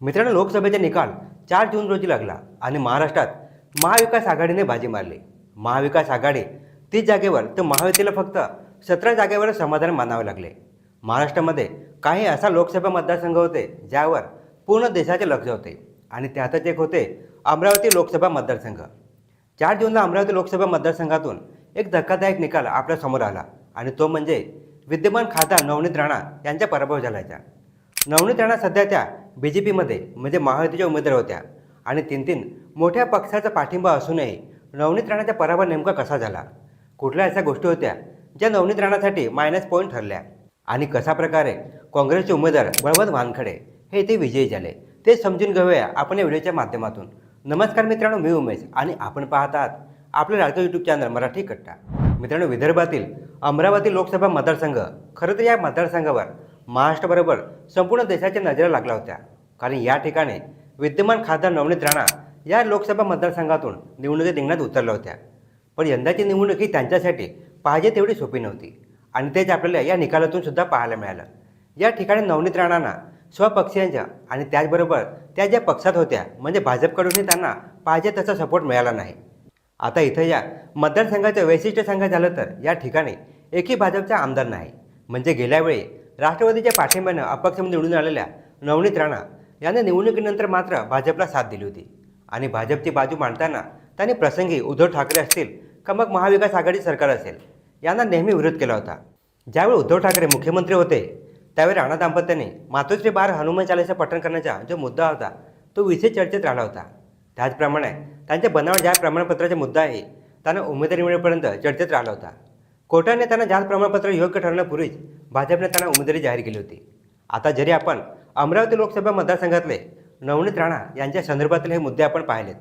मित्रांनो लोकसभेचा निकाल चार जून रोजी लागला आणि महाराष्ट्रात महाविकास आघाडीने बाजी मारली. महाविकास आघाडी तीस जागेवर तर महायुतीला फक्त सतरा जागेवर समाधान मानावे लागले. महाराष्ट्रामध्ये काही असा लोकसभा मतदारसंघ होते ज्यावर पूर्ण देशाचे लक्ष होते आणि त्यातच एक होते अमरावती लोकसभा मतदारसंघ. चार जूनला अमरावती लोकसभा मतदारसंघातून एक धक्कादायक निकाल आपल्यासमोर आला आणि तो म्हणजे विद्यमान खासदार नवनीत राणा यांचा पराभव झाल्याचा. नवनीत राणा सध्या त्या बी जे पीमध्ये म्हणजे महायुतीच्या उमेदवार होत्या. आणि तीन तीन मोठ्या पक्षाचा पाठिंबा असूनही नवनीत राणाचा पराभव नेमका कसा झाला? कुठल्या अशा गोष्टी होत्या ज्या नवनीत राणासाठी मायनस पॉईंट ठरल्या? आणि कशा प्रकारे काँग्रेसचे उमेदवार बळवंत वानखडे हे इथे विजयी झाले ते समजून घेऊया आपण या व्हिडिओच्या माध्यमातून. नमस्कार मित्रांनो मी उमेश आणि आपण पाहत आहात आपलं लाडकं यूट्यूब चॅनल मराठी कट्टा. मित्रांनो विदर्भातील अमरावती लोकसभा मतदारसंघ खरं तर या मतदारसंघावर महाराष्ट्राबरोबर संपूर्ण देशाच्या नजरेला लागल्या होत्या. कारण या ठिकाणी विद्यमान खासदार नवनीत राणा या लोकसभा मतदारसंघातून निवडणुकीत रिंगणात उतरल्या होत्या. पण यंदाची निवडणूक ही त्यांच्यासाठी पाहिजे तेवढी सोपी नव्हती आणि तेच आपल्याला या निकालातून सुद्धा पाहायला मिळालं. या ठिकाणी नवनीत राणांना स्वपक्षीयांच्या आणि त्याचबरोबर त्या ज्या पक्षात होत्या म्हणजे भाजपकडूनही त्यांना पाहिजे तसा सपोर्ट मिळाला नाही. आता इथं या मतदारसंघाचं वैशिष्ट्य सांगायचं झालं तर या ठिकाणी एकही भाजपचा आमदार नाही. म्हणजे गेल्यावेळी राष्ट्रवादीच्या पाठिंब्यानं अपक्ष निवडून आलेल्या नवनीत राणा यांनी निवडणुकीनंतर मात्र भाजपला साथ दिली होती. आणि भाजपची बाजू मांडताना त्यांनी प्रसंगी उद्धव ठाकरे असतील का मग महाविकास आघाडी सरकार असेल यांना नेहमी विरोध केला होता. ज्यावेळी उद्धव ठाकरे मुख्यमंत्री होते त्यावेळी राणा दाम्पत्याने मातोश्री बार हनुमान चालीसा पठण करण्याचा जो मुद्दा होता तो विषय चर्चेत राहिला होता. त्याचप्रमाणे त्यांच्या बनावट ज्या प्रमाणपत्राचा मुद्दा आहे त्यांना उमेदवारी मिळेपर्यंत चर्चेत राहिला होता. कोर्टाने त्यांना जात प्रमाणपत्र योग्य ठरण्यापूर्वीच भाजपने त्यांना उमेदवारी जाहीर केली होती. आता जरी आपण अमरावती लोकसभा मतदारसंघातले नवनीत राणा यांच्या संदर्भातील हे मुद्दे आपण पाहिलेत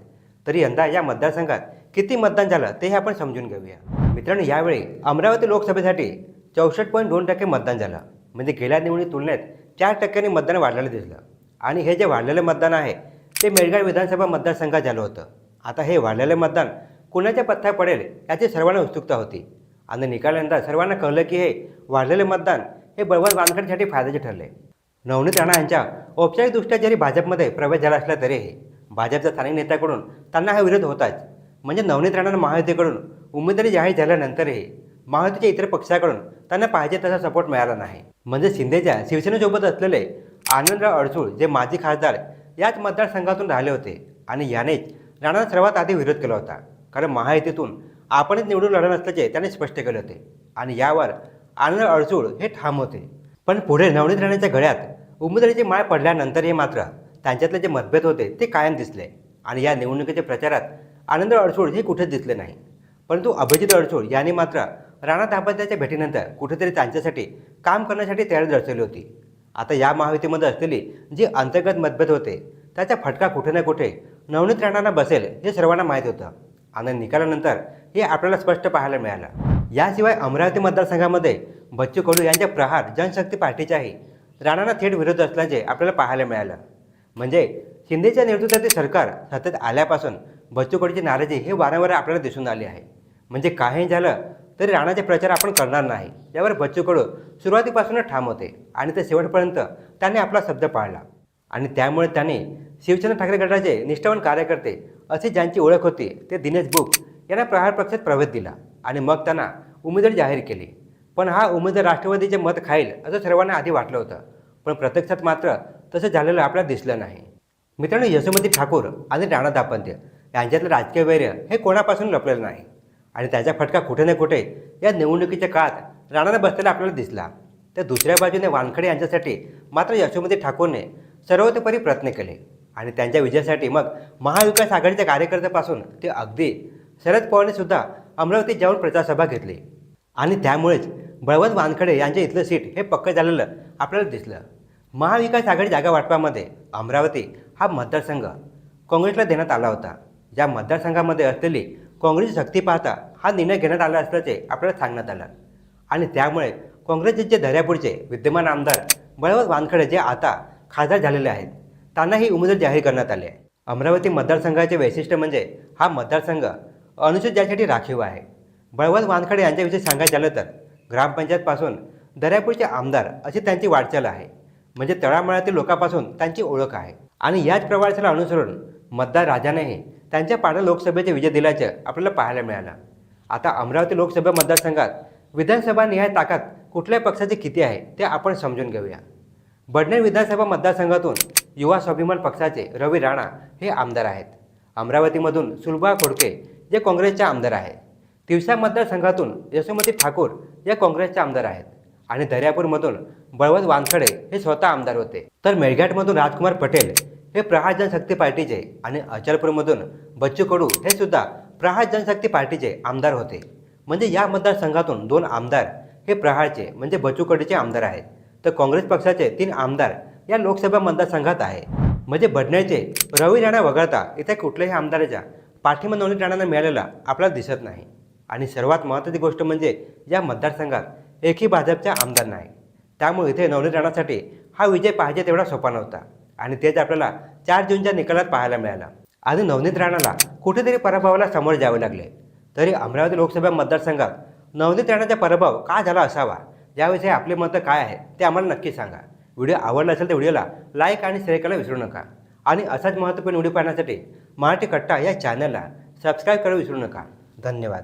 तरी यंदा या मतदारसंघात किती मतदान झालं ते आपण समजून घेऊया. मित्रांनो यावेळी अमरावती लोकसभेसाठी चौसष्ट पॉईंट दोन टक्के मतदान झालं. म्हणजे गेल्या निवडणूक तुलनेत चार टक्क्यांनी मतदान वाढलेलं दिसलं. आणि हे जे वाढलेलं मतदान आहे ते मेळघाट विधानसभा मतदारसंघात झालं होतं. आता हे वाढलेलं मतदान कुणाच्या पत्ता पडेल याची सर्वांना उत्सुकता होती. आणि निकालानंतर सर्वांना कळलं की हे वाढलेले मतदान हे बळवंत वानखडेसाठी फायद्याचे ठरले. नवनीत राणा यांच्या औपचारिकदृष्ट्या जरी भाजपमध्ये प्रवेश झाला असला तरीही भाजपच्या स्थानिक नेत्याकडून त्यांना हा विरोध होताच. म्हणजे नवनीत राणांना महायुतीकडून उमेदवारी जाहीर झाल्यानंतरही महायुतीच्या इतर पक्षाकडून त्यांना पाहिजे तसा सपोर्ट मिळाला नाही. म्हणजे शिंदेच्या शिवसेनेसोबत असलेले आनंदराव अडसूळ जे माजी खासदार याच मतदारसंघातून राहिले होते आणि यानेच राणांना सर्वात आधी विरोध केला होता. कारण महायुतीतून आपणच निवडून लढणार असल्याचे त्याने स्पष्ट केले होते. आणि यावर आनंद अडसूळ हे ठाम होते. पण पुढे नवनीत राणेच्या गळ्यात उमेदवारीची माळ पडल्यानंतरही मात्र त्यांच्यातले जे मतभेद होते ते कायम दिसले. आणि या निवडणुकीच्या प्रचारात आनंद अडसूळ हे कुठेच दिसले नाही. परंतु अभिजित अडसूळ यांनी मात्र राणा दाम्पत्याच्या भेटीनंतर कुठेतरी त्यांच्यासाठी काम करण्यासाठी तयारी दर्शवली होती. आता या महायुतीमध्ये असलेली जी अंतर्गत मतभेद होते त्याचा फटका कुठे ना कुठे नवनीत राणांना बसेल हे सर्वांना माहीत होतं. आणि निकालानंतर हे आपल्याला स्पष्ट पाहायला मिळालं. याशिवाय अमरावती मतदारसंघामध्ये बच्चू कडू यांच्या प्रहार जनशक्ती पार्टीच्याही राणांना थेट विरोध असल्याचे आपल्याला पाहायला मिळालं. म्हणजे शिंदेच्या नेतृत्वातील सरकार सतत आल्यापासून बच्चू कडूची नाराजी हे वारंवार आपल्याला दिसून आली आहे. म्हणजे काही झालं तरी राणाचे प्रचार आपण करणार नाही. यावर बच्चू कडू सुरुवातीपासूनच ठाम होते आणि ते शेवटपर्यंत त्यांनी आपला शब्द पाळला. आणि त्यामुळे त्यांनी शिवसेना ठाकरे गटाचे निष्ठावान कार्यकर्ते अशी ज्यांची ओळख होती ते दिनेश बुक यांना प्रहार पक्षात प्रवेश दिला आणि मग त्यांना उमेदवार जाहीर केले. पण हा उमेदवार राष्ट्रवादीचे मत खाईल असं सर्वांना आधी वाटलं होतं. पण प्रत्यक्षात मात्र तसं झालेलं आपल्याला दिसलं नाही. मित्रांनो यशोमती ठाकूर आणि राणा दाम्पत्य यांच्यातलं राजकीय वैर्य हे कोणापासून लपलेलं नाही? आणि त्याचा फटका कुठे ना कुठे या निवडणुकीच्या काळात राणाला बसलेला आपल्याला दिसला. तर दुसऱ्या बाजूने वानखडे यांच्यासाठी मात्र यशोमती ठाकूरने सर्वतोपरी प्रयत्न केले. आणि त्यांच्या विजयासाठी मग महाविकास आघाडीच्या कार्यकर्त्यापासून ते अगदी शरद पवारने सुद्धा अमरावतीत जाऊन प्रचारसभा घेतली. आणि त्यामुळेच बळवंत वानखडे यांच्या इथलं सीट हे पक्क झालेलं आपल्याला दिसलं. महाविकास आघाडी जागा वाटपामध्ये अमरावती हा मतदारसंघ काँग्रेसला देण्यात आला होता. या मतदारसंघामध्ये असलेली काँग्रेसची शक्ती पाहता हा निर्णय घेण्यात आला असल्याचे आपल्याला सांगण्यात आलं. आणि त्यामुळे काँग्रेसचे जे दर्यापूरचे विद्यमान आमदार बळवंत वानखडे जे आता खासदार झालेले आहेत त्यांनाही उमेदवार जाहीर करण्यात आले अमरावती मतदारसंघाचे वैशिष्ट्य म्हणजे हा मतदारसंघ अनुसूचित जातीसाठी राखीव आहे. बळवंत वानखडे यांच्याविषयी सांगायचं झालं तर ग्रामपंचायतपासून दर्यापूरचे आमदार अशी त्यांची वाटचाल आहे. म्हणजे तळामळातील लोकांपासून त्यांची ओळख आहे. आणि याच प्रवासाला अनुसरून मतदार राजानेही त्यांच्या पाड्या लोकसभेचे विजय दिल्याचं आपल्याला पाहायला मिळालं. आता अमरावती लोकसभा मतदारसंघात विधानसभा निहाय ताकद कुठल्या पक्षाची किती आहे ते आपण समजून घेऊया. बडनेर विधानसभा मतदारसंघातून युवा स्वाभिमान पक्षाचे रवी राणा हे आमदार आहेत. अमरावतीमधून सुलभा खोडके जे काँग्रेसचे आमदार आहेत. तिवसा मतदारसंघातून यशोमती ठाकूर या काँग्रेसचे आमदार आहेत. आणि दर्यापूरमधून बळवंत वानखडे हे स्वतः आमदार होते. तर मेळघाटमधून राजकुमार पटेल हे प्रहार जनशक्ती पार्टीचे आणि अचलपूरमधून बच्चू कडू हे सुद्धा प्रहार जनशक्ती पार्टीचे आमदार होते. म्हणजे या मतदारसंघातून दोन आमदार हे प्रहारचे म्हणजे बच्चू कडूचे आमदार आहेत. तर काँग्रेस पक्षाचे तीन आमदार या लोकसभा मतदारसंघात आहे म्हणजे बडण्याचे रवी राणा वगळता इथे कुठल्याही आमदाराच्या पाठिंबा नवनीत राणांना मिळालेला आपल्याला दिसत नाही. आणि सर्वात महत्त्वाची गोष्ट म्हणजे या मतदारसंघात एकही भाजपचा आमदार नाही. त्यामुळे इथे नवनीत राणासाठी हा विजय पाहिजे तेवढा सोपा नव्हता. आणि तेच आपल्याला चार जूनच्या निकालात पाहायला मिळाला. आणि नवनीत राणाला कुठेतरी पराभवाला सामोरे जावे लागले. तरी अमरावती लोकसभा मतदारसंघात नवनीत राणाचा पराभव का झाला असावा? याविषयी आपले मतं काय आहे ते आम्हाला नक्की सांगा. व्हिडिओ आवडला असेल तर व्हिडिओला लाईक आणि शेअर करायला विसरू नका. आणि असाच महत्त्वपूर्ण व्हिडिओ पाहण्यासाठी मराठी कट्टा या चॅनलला सबस्क्राईब करायला विसरू नका. धन्यवाद.